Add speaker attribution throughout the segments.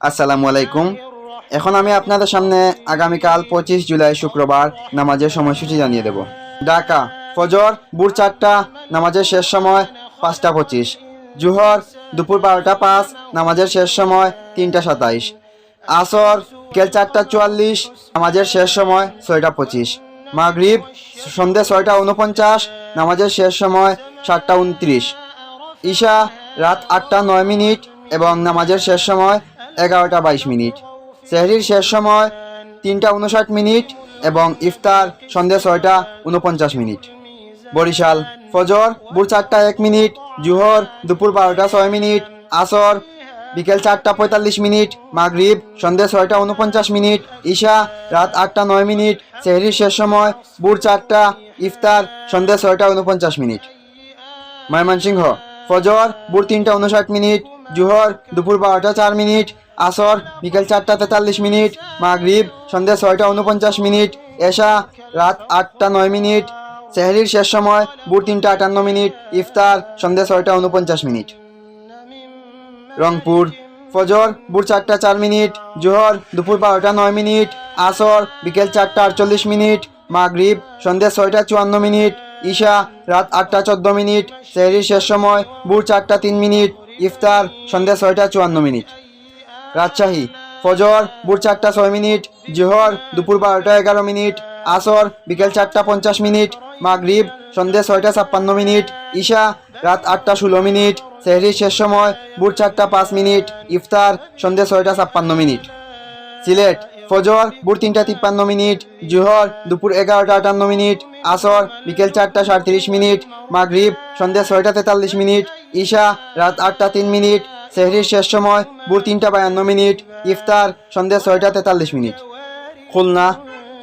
Speaker 1: আসসালামু আলাইকুম। এখন আমি আপনাদের সামনে আগামীকাল পঁচিশ জুলাই শুক্রবার নামাজের সময়সূচি জানিয়ে দেব। ঢাকা, ফজর, ভোর চারটা, নামাজের শেষ সময় পাঁচটা পঁচিশ। জুহর, দুপুর বারোটা পাঁচ, নামাজের শেষ সময় তিনটা সাতাইশ। আসর, বিকেল চারটা চুয়াল্লিশ, নামাজের শেষ সময় ছয়টা পঁচিশ। মাগরিব, সন্ধ্যে ছয়টা উনপঞ্চাশ নামাজের শেষ সময় সাতটা উনত্রিশ ঈশা, রাত আটটা নয় মিনিট এবং নামাজের শেষ সময় এগারোটা বাইশ মিনিট। সেহরির শেষ সময় তিনটা উনষাট মিনিট এবং ইফতার সন্ধ্যে ছয়টা উনপঞ্চাশ মিনিট। বরিশাল, ফজর, ভোর চারটা এক মিনিট, জুহর, দুপুর বারোটা ছয় মিনিট, আসর, বিকেল চারটা পঁয়তাল্লিশ মিনিট, মাগরিব, সন্ধ্যে ছয়টা উনপঞ্চাশ মিনিট, ঈশা, রাত আটটা নয় মিনিট, সেহরির শেষ সময় ভোর চারটা, ইফতার সন্ধ্যে ছয়টা উনপঞ্চাশ মিনিট। ময়মনসিংহ, ফজর, ভোর তিনটা উনষাট মিনিট, জুহর, দুপুর বারোটা চার মিনিট আসর, বিকেল চারটা তেতাল্লিশ মিনিট, মাগরিব, সন্ধ্যে ছয়টা উনপঞ্চাশ মিনিট, এশা, রাত আটটা নয় মিনিট, সেহরির শেষ সময়, ভোর তিনটা আটান্ন মিনিট, ইফতার, সন্ধ্যে ছয়টা উনপঞ্চাশ মিনিট। রংপুর, ফজর, ভোর চারটা চার মিনিট, জোহর, দুপুর বারোটা নয় মিনিট, আসর, বিকেল চারটা আটচল্লিশ মিনিট, মাগরিব, সন্ধ্যে ছয়টা চুয়ান্ন মিনিট, ঈশা, রাত আটটা চোদ্দ মিনিট, সেহরির শেষ সময়, ভোর চারটা তিন মিনিট, ইফতার, সন্ধ্যে ছয়টা চুয়ান্ন মিনিট। রাজশাহী। ফজর, ভোর চারটা ছয় মিনিট, জোহর দুপুর বারোটা এগারো মিনিট, আসর বিকেল চারটা পঞ্চাশ মিনিট, মাগরিব সন্ধ্যে ছয়টা ছাপ্পান্ন মিনিট, ঈশা রাত আটটা ষোলো মিনিট, সেহরির শেষ সময় ভোর চারটা পাঁচ মিনিট, ইফতার সন্ধ্যে ছয়টা ছাপ্পান্ন মিনিট। সিলেট, ফজর ভোর তিনটা তিপ্পান্ন মিনিট, জোহর দুপুর এগারোটা আটান্ন মিনিট, আসর বিকেল চারটা সাঁত্রিশ মিনিট, মাগরিব সন্ধ্যে ছয়টা তেতাল্লিশ মিনিট, ঈশা রাত আটটা তিন মিনিট সেহরির শেষ সময়, ভোর তিনটা বায়ান্ন মিনিট, ইফতার, সন্ধ্যে ছয়টা তেতাল্লিশ মিনিট। খুলনা,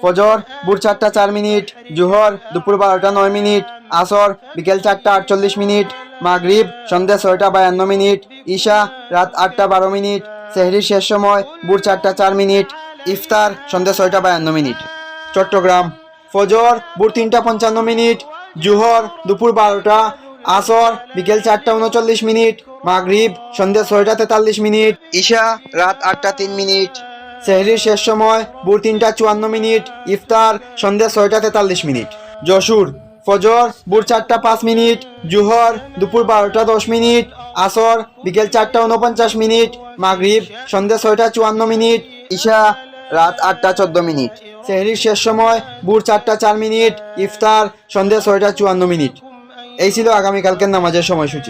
Speaker 1: ফজর, ভোর চারটা চার মিনিট, জোহর, দুপুর বারোটা নয় মিনিট, আসর, বিকেল চারটা আটচল্লিশ মিনিট, মাগরিব, সন্ধ্যে ছয়টা বায়ান্ন মিনিট, ঈশা, রাত আটটা বারো মিনিট, সেহরির শেষ সময়, ভোর চারটা চার মিনিট, ইফতার, সন্ধ্যে ছয়টা বায়ান্ন মিনিট। চট্টগ্রাম, ফজর, ভোর তিনটা পঞ্চান্ন মিনিট, জোহর, দুপুর বারোটা আসর বিকেল চারটা উনচল্লিশ মিনিট মাগরিব সন্ধ্যে ছয়টা তেতাল্লিশ মিনিট। ঈশা রাত আটটা তিন মিনিট। সেহরির শেষ সময় ভোর তিনটা চুয়ান্ন মিনিট ইফতার সন্ধ্যে ছয়টা তেতাল্লিশ মিনিট। যশুর ফজর ভোর চারটা পাঁচ মিনিট জুহর দুপুর বারোটা দশ মিনিট আসর বিকেল চারটা উনপঞ্চাশ মিনিট মাগরিব সন্ধ্যে ছয়টা চুয়ান্ন মিনিট। ঈশা রাত আটটা চোদ্দ মিনিট। সেহরির শেষ সময় ভোর চারটা চার মিনিট ইফতার সন্ধ্যে ছয়টা চুয়ান্ন মিনিট। এই ছিল আগামীকালকের নামাজের সময়সূচি।